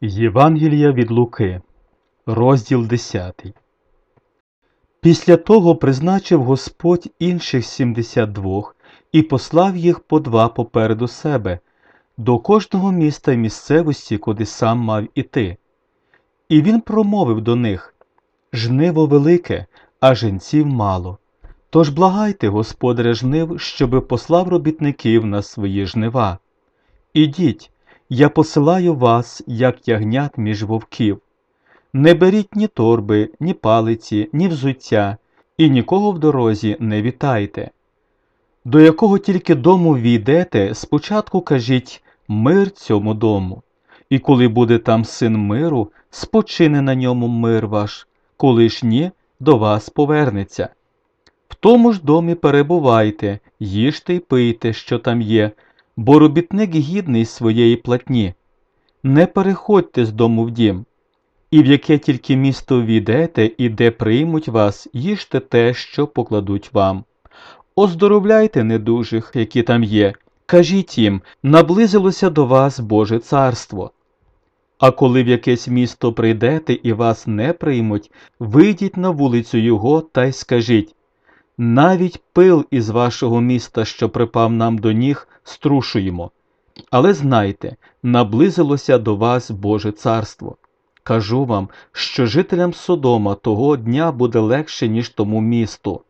Євангелія від Луки, розділ 10. Після того призначив Господь інших сімдесят двох і послав їх по два попереду себе, до кожного міста й місцевості, куди сам мав іти. І він промовив до них Жниво велике, а жінців мало. Тож благайте господаря жнив, щоби послав робітників на свої жнива. Ідіть, я посилаю вас, як ягнят між вовків. Не беріть ні торби, ні палиці, ні взуття, і нікого в дорозі не вітайте. До якого тільки дому війдете, спочатку кажіть мир цьому дому, і коли буде там син миру, спочине на ньому мир ваш, коли ж ні, до вас повернеться. В тому ж домі перебувайте, їжте й пийте, що там є, бо робітник гідний своєї платні. Не переходьте з дому в дім. І в яке тільки місто війдете і де приймуть вас, їжте те, що покладуть вам. Оздоровляйте недужих, які там є, кажіть їм, наблизилося до вас Боже царство. А коли в якесь місто прийдете і вас не приймуть, вийдіть на вулицю його та й скажіть навіть пил із вашого міста, що припав нам до ніг, струшуємо. Але знайте, наблизилося до вас Боже царство. Кажу вам, що жителям Содома того дня буде легше, ніж тому місту.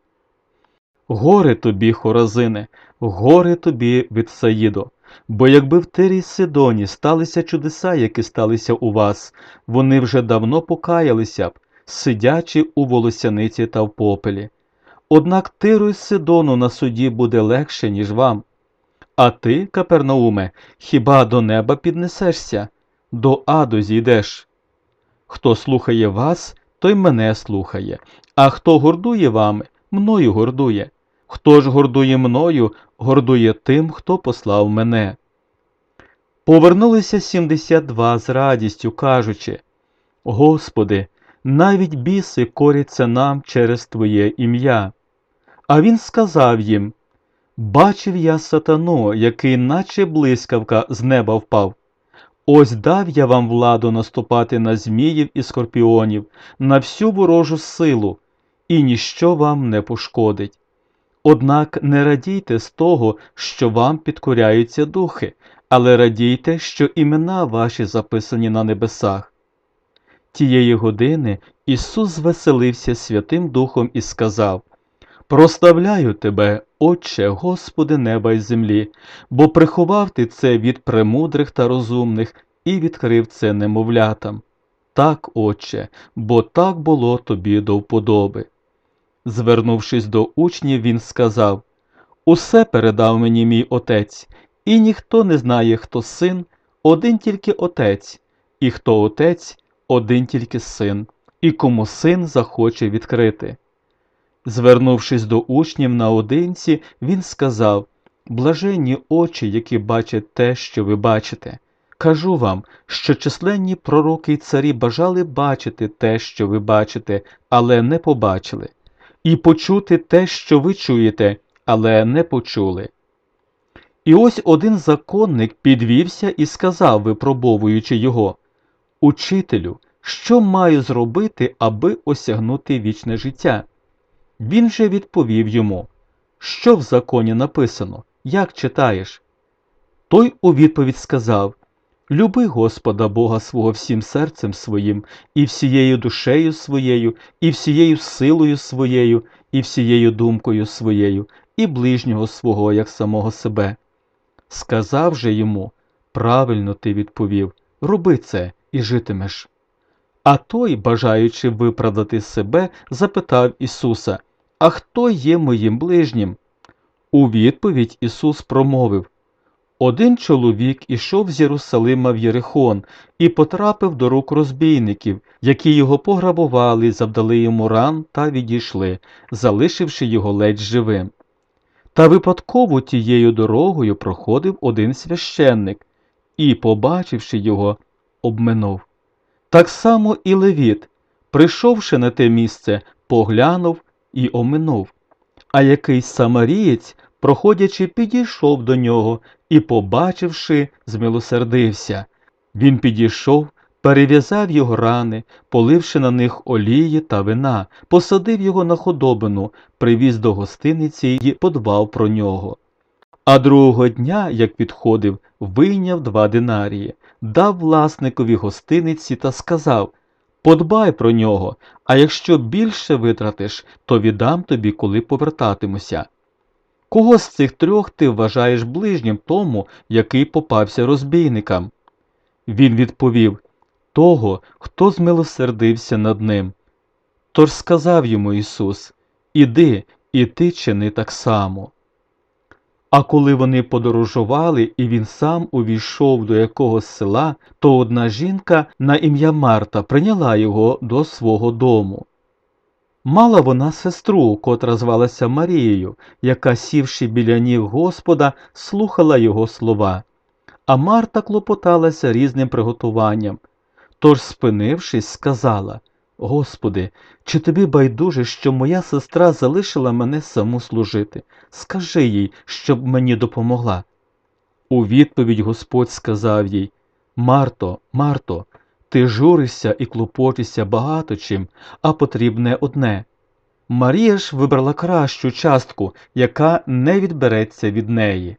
Горе тобі, Хоразине, горе тобі від Саїдо, бо якби в Тирі Сидоні сталися чудеса, які сталися у вас, вони вже давно покаялися б, сидячи у волосяниці та в попелі. Однак Тиру й Сидону на суді буде легше, ніж вам. А ти, Капернауме, хіба до неба піднесешся, до аду зійдеш? Хто слухає вас, той мене слухає, а хто гордує вами, мною гордує. Хто ж гордує мною, гордує тим, хто послав мене. Повернулися сімдесят два з радістю, кажучи Господи, навіть біси коряться нам через Твоє ім'я. А він сказав їм Бачив я сатану, який, наче блискавка, з неба впав. Ось дав я вам владу наступати на зміїв і скорпіонів, на всю ворожу силу, і ніщо вам не пошкодить. Однак не радійте з того, що вам підкоряються духи, але радійте, що імена ваші записані на небесах. Тієї години Ісус звеселився Святим Духом і сказав Проставляю тебе, Отче, Господи неба й землі, бо приховав ти це від премудрих та розумних і відкрив це немовлятам. Так, Отче, бо так було тобі до вподоби. Звернувшись до учнів, він сказав Усе передав мені мій отець, і ніхто не знає, хто син, один тільки отець, і хто отець, один тільки син, і кому син захоче відкрити. Звернувшись до учнів наодинці, він сказав Блаженні очі, які бачать те, що ви бачите. Кажу вам, що численні пророки й царі бажали бачити те, що ви бачите, але не побачили, і почути те, що ви чуєте, але не почули. І ось один законник підвівся і сказав, випробовуючи його Учителю, що маю зробити, аби осягнути вічне життя? Він же відповів йому, що в законі написано, як читаєш? Той у відповідь сказав Люби Господа Бога свого всім серцем своїм, і всією душею своєю, і всією силою своєю, і всією думкою своєю, і ближнього свого, як самого себе. Сказав же йому Правильно ти відповів, роби це і житимеш. А той, бажаючи виправдати себе, запитав Ісуса А хто є моїм ближнім? У відповідь Ісус промовив Один чоловік ішов з Єрусалима в Єрихон і потрапив до рук розбійників, які його пограбували, завдали йому ран та відійшли, залишивши його ледь живим. Та випадково тією дорогою проходив один священник і, побачивши його, обминув. Так само і Левіт, прийшовши на те місце, поглянув і оминув. А якийсь самарієць, проходячи, підійшов до нього і, побачивши, змилосердився. Він підійшов, перев'язав його рани, поливши на них олії та вина, посадив його на худобину, привіз до гостиниці й подбав про нього. А другого дня, як підходив, вийняв два динарії, дав власникові гостиниці та сказав Подбай про нього, а якщо більше витратиш, то віддам тобі, коли повертатимуся. Кого з цих трьох ти вважаєш ближнім тому, який попався розбійникам? Він відповів того, хто змилосердився над ним. Тож сказав йому Ісус Іди, і ти чини так само. А коли вони подорожували, і він сам увійшов до якогось села, то одна жінка на ім'я Марта прийняла його до свого дому. Мала вона сестру, котра звалася Марією, яка, сівши біля ніг Господа, слухала його слова. А Марта клопоталася різним приготуванням. Тож, спинившись, сказала Господи, чи тобі байдуже, що моя сестра залишила мене саму служити? Скажи їй, щоб мені допомогла. У відповідь Господь сказав їй Марто, Марто, ти журишся і клопочешся багато чим, а потрібне одне. Марія ж вибрала кращу частку, яка не відбереться від неї.